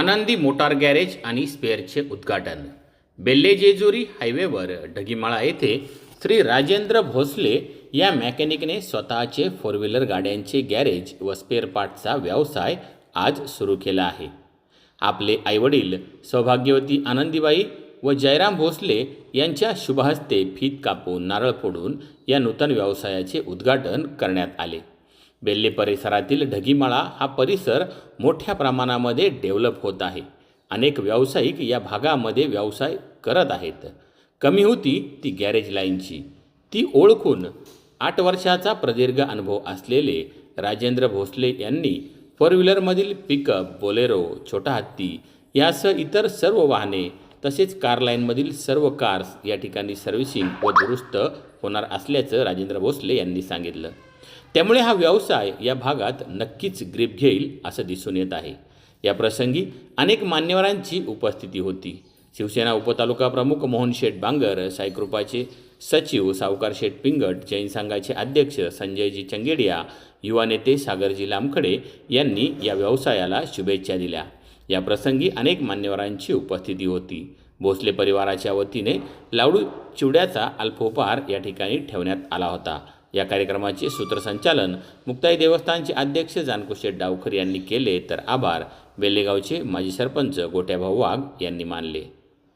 आनंदी motor garage आणि स्पेअरचे उद्घाटन. बेल्ले जेजुरी हायवेवर ढगीमाळा येथे श्री राजेंद्र भोसले या मॅकॅनिकने स्वतःचे फोर व्हीलर गाड्यांचे गॅरेज व स्पेअर पार्टचा व्यवसाय आज सुरू केला आहे. आपले आईवडील सौभाग्यवती आनंदीबाई व जयराम भोसले यांच्या शुभहस्ते फीत कापून नारळ फोडून या नूतन व्यवसायाचे उद्घाटन करण्यात आले. बेल्ले परिसरातील ढगीमाळा हा परिसर मोठ्या प्रमाणामध्ये डेव्हलप होत आहे. अनेक व्यावसायिक या भागामध्ये व्यवसाय करत आहेत. कमी होती ती गॅरेज लाईनची. ती ओळखून आठ वर्षाचा प्रदीर्घ अनुभव असलेले राजेंद्र भोसले यांनी फोर व्हीलरमधील पिकअप बोलेरो छोटा हत्ती यासह इतर सर्व वाहने तसेच कार लाईनमधील सर्व कार्स या ठिकाणी सर्व्हिसिंग व दुरुस्त होणार असल्याचं राजेंद्र भोसले यांनी सांगितलं. त्यामुळे हा व्यवसाय या भागात नक्कीच ग्रीप घेईल असं दिसून येत आहे. या प्रसंगी अनेक मान्यवरांची उपस्थिती होती. शिवसेना उपतालुका प्रमुख मोहन शेठ बांगर साईकृपाचे सचिव सावकार शेठ पिंगट जैन संघाचे अध्यक्ष संजयजी चंगेडिया युवा नेते सागरजी लामखडे यांनी या व्यवसायाला शुभेच्छा दिल्या. या प्रसंगी अनेक मान्यवरांची उपस्थिती होती. भोसले परिवाराच्या वतीने लाडू चिवड्याचा अल्पोपहार या ठिकाणी ठेवण्यात आला होता. या कार्यक्रमाचे सूत्रसंचालन मुक्ताई देवस्थानचे अध्यक्ष जानकुशेठ डावकर यांनी केले तर आभार. बेल्लेगावचे माजी सरपंच गोट्याभाऊ वाघ यांनी मानले.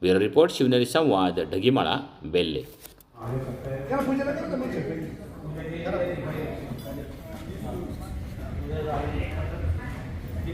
ब्युरो रिपोर्ट शिवनेरी संवाद ढगीमाळा बेल्ले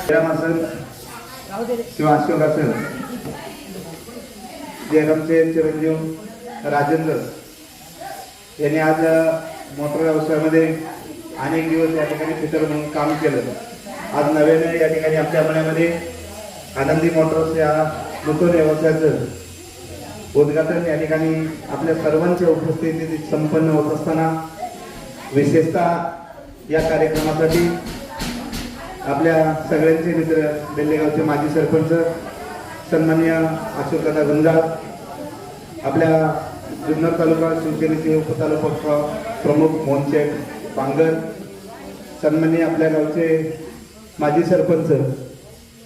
जयराम असेल किंवा अशोक असेल जयरामचे चिरंजीव राजेंद्र यांनी आज मोटर व्यवसायामध्ये अनेक दिवस या ठिकाणी फिटर म्हणून काम केलं आज नव्याने या ठिकाणी आपल्या मनामध्ये आनंदी मोटर्स या नूतन व्यवसायाचं उद्घाटन या ठिकाणी आपल्या सर्वांच्या उपस्थितीत संपन्न होत असताना विशेषतः या कार्यक्रमासाठी आपल्या सगळ्यांचे मित्र बेल्लेगावचे माजी सरपंच सन्मान्य अशोकदादा गुंजाळ आपल्या जुन्नर तालुका शिवसेनेचे उपतालुका प्र- प्रमुख मोहनशेठ बांगर सन्मान्य आपल्या गावचे माजी सरपंच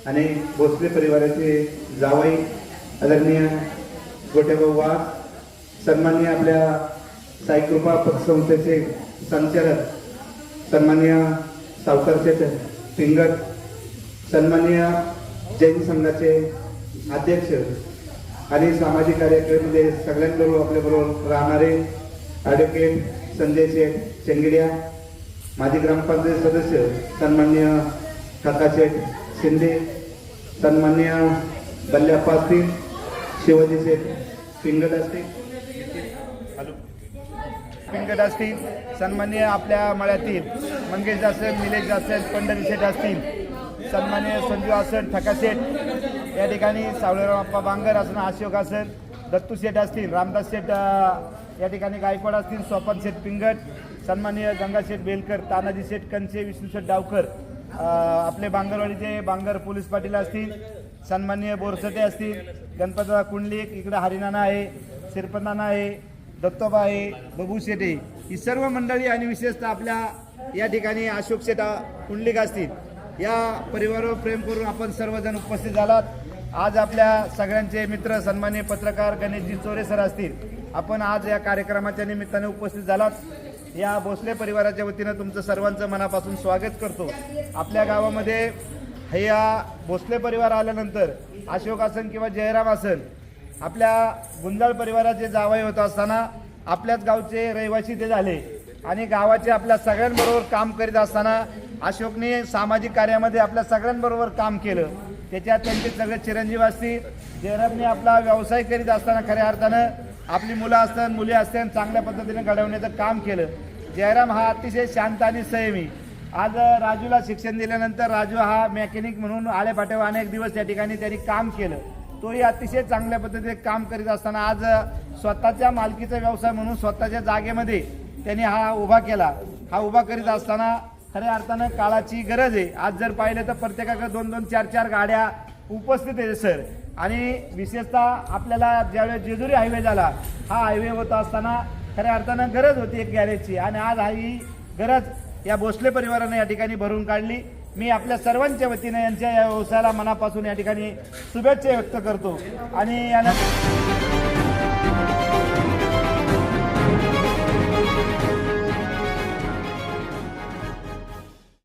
आणि भोसले परिवाराचे जावई आदरणीय गोटेभाऊ वाघ सन्मान्य आपल्या साईकृपा पतसंस्थेचे संचालक सन्मान्य सावकारचे पिंगट सन्मान्य जैन संघाचे अध्यक्ष आणि सामाजिक कार्यक्रममध्ये सगळ्यांबरोबर आपल्याबरोबर राहणारे ॲडव्होकेट संजय शेठ चेंगडिया माजी ग्रामपंचायत सदस्य सन्मान्य काका शेठ शिंदे सन्मान्य बल्ल्याप्पा असतील शिवाजी शेठ पिंगट असतील पिंगट असतील सन्मान्य आपल्या मळ्यातील मंगेश असेल निलेश असेल पंढरी शेठ असतील. सन्मान्य संजू असेल ठका शेठ या ठिकाणी सावळेराव अप्पा बांगर असणं अशोक असेल दत्तू शेठ असतील रामदास शेठ या ठिकाणी गायकवाड असतील स्वपन शेठ पिंगट सन्मान्य गंगा शेठ बेलकर तानाजी शेठ कंचे विष्णूशेठ डावकर आपले बांगरवाडीचे बांगर पोलीस पाटील असतील सन्मान्य बोरसटे असतील गणपतराव कुंडलिक इकडे हरिनाना आहे शिरपनाना आहे दत्तोबा आहे बबू शेटे ही सर्व मंडळी आणि विशेषतः आपल्या या ठिकाणी अशोक शेटा कुंडलिक असतील. या परिवारावर प्रेम करून आपण सर्वजण उपस्थित झालात. आज आपल्या सगळ्यांचे मित्र सन्मान्य पत्रकार गणेशजी चोरे सर असतील. आपण आज या कार्यक्रमाच्या निमित्ताने उपस्थित झालात. या भोसले परिवाराच्या वतीनं तुमचं सर्वांचं मनापासून स्वागत करतो. आपल्या गावामध्ये हे या भोसले परिवार आल्यानंतर अशोक आसन किंवा जयराम आसन आपल्या गुंजाळ परिवाराचे जावई होत असताना आपल्याच गावचे रहिवासी ते झाले. आणि गावाचे आपल्या सगळ्यांबरोबर काम करीत असताना अशोकने सामाजिक कार्यामध्ये आपल्या सगळ्यांबरोबर काम केलं. त्याच्यात त्यांचे सगळे चिरंजीव असतील. जयरबने आपला व्यवसाय करीत असताना खऱ्या अर्थानं आपली मुलं असतात मुली असतात चांगल्या पद्धतीने घडवण्याचं काम केलं. जयराम हा अतिशय शांत आणि संयमी. आज राजूला शिक्षण दिल्यानंतर राजू हा मेकॅनिक म्हणून आळेपाट्यावर अनेक दिवस त्या ठिकाणी त्यांनी काम केलं. तोही अतिशय चांगल्या पद्धतीने काम करीत असताना आज स्वतःच्या मालकीचा व्यवसाय म्हणून स्वतःच्या जागेमध्ये त्यांनी हा उभा केला. हा उभा करीत असताना खऱ्या अर्थानं काळाची गरज आहे. आज जर पाहिलं तर प्रत्येकाकडे दोन दोन चार चार गाड्या उपस्थित आहे सर. आणि विशेषतः आपल्याला ज्यावेळेस जेजुरी हायवे झाला हा हायवे होत असताना खऱ्या अर्थानं गरज होती एक गॅरेजची. आणि आज ही गरज या भोसले परिवारानं या ठिकाणी भरून काढली. मी आपल्या सर्वांच्या वतीने यांच्या या व्यवसायाला मनापासून या ठिकाणी शुभेच्छा व्यक्त करतो. आणि यानंतर Thank you.